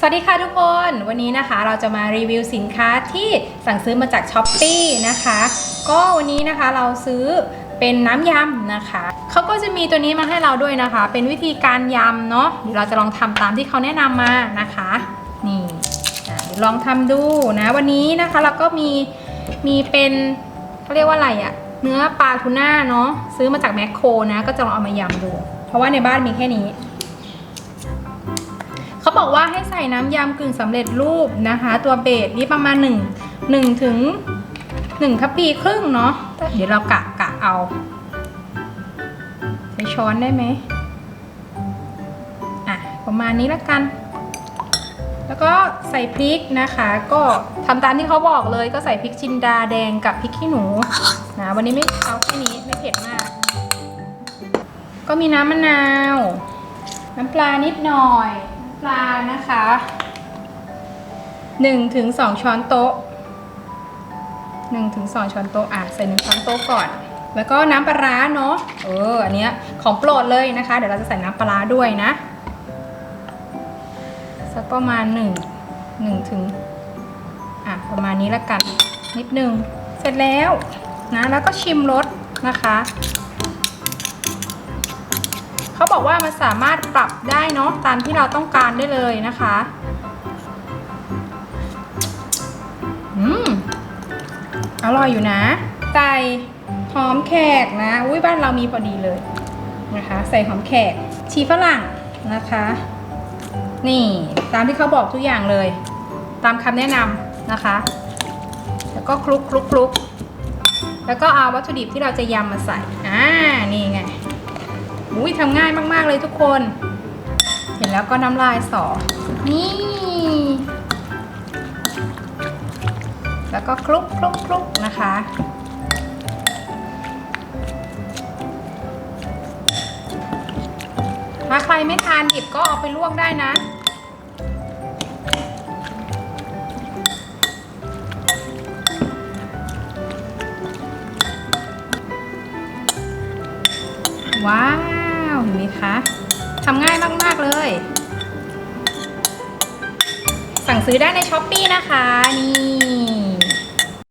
สวัสดีค่ะทุกคน วันนี้นะคะเราจะมารีวิวสินค้าที่สั่งซื้อมาจาก s h อ p e e นะคะ ก็วันนี้นะคะเราซื้อเป็นน้ำยำนะคะ เขาก็จะมีตัวนี้มาให้เราด้วยนะคะ เป็นวิธีการยำเนาะเดี๋ยวเราจะลองทำตามที่เขาแนะนำมานะคะ นี่เดี๋ยวลองทำดูนะ วันนี้นะคะเราก็มีมีเป็นเขาเรียกว่าอะไรอะเนื้อปลาทูน่าเนาะซื้อมาจากแมคโครนะ ก็จะลองเอามายำดู เพราะว่าในบ้านมีแค่นี้ บอกว่าให้ใส่น้ำยำกึ่งสำเร็จรูปนะคะ ตัวเบสนี่ประมาณ1 1ถึง1ทัพพีครึ่งเนาะเดี๋ยวเรากะกะเอาใช้ช้อนได้ไหมอะประมาณนี้ละกัน แล้วก็ใส่พริกนะคะ ก็ทำตามที่เขาบอกเลยก็ใส่พริกจินดาแดงกับพริกขี้หนูนะวันนี้ไม่เอาแค่นี้ไม่เผ็ดมาก ก็มีน้ำมะนาว น้ำปลานิดหน่อย ปลานะคะ1ถึง2ช้อนโต๊ะ1ถึง2ช้อนโต๊ะอะใส่1ช้อนโต๊ะก่อน แล้วก็น้ำปลาร้าเนาะเอออันเนี้ยของโปรดเลยนะคะ เดี๋ยวเราจะใส่น้ำปลาร้าด้วยนะสักประมาณ1 1ถึงอะประมาณนี้ละกันนิดนึงเสร็จแล้วนะแล้วก็ชิมรสนะคะ เขาบอกว่ามันสามารถปรับได้เนาะตามที่เราต้องการได้เลยนะคะอืมอร่อยอยู่นะใส่หอมแขกนะอุ้ยบ้านเรามีพอดีเลยนะคะ ใส่หอมแขก ชีฝรั่งนะคะ นี่ตามที่เขาบอกทุกอย่างเลย ตามคำแนะนำนะคะ แล้วก็คลุกคลุกคลุกแล้วก็เอาวัตถุดิบที่เราจะยำมาใส่ อ่า นี่ไง อุ้ยทำง่ายมาก ๆ เลยทุกคน เห็นแล้วก็น้ำลายสอนี่ แล้วก็คลุกคลุกคลุกนะคะ ถ้าใครไม่ทานดิบก็เอาไปลวกได้นะว้าาวเห็นไหมคะทำง่ายมาก ๆ เลย สั่งซื้อได้ในช้อปปีนะคะ นี่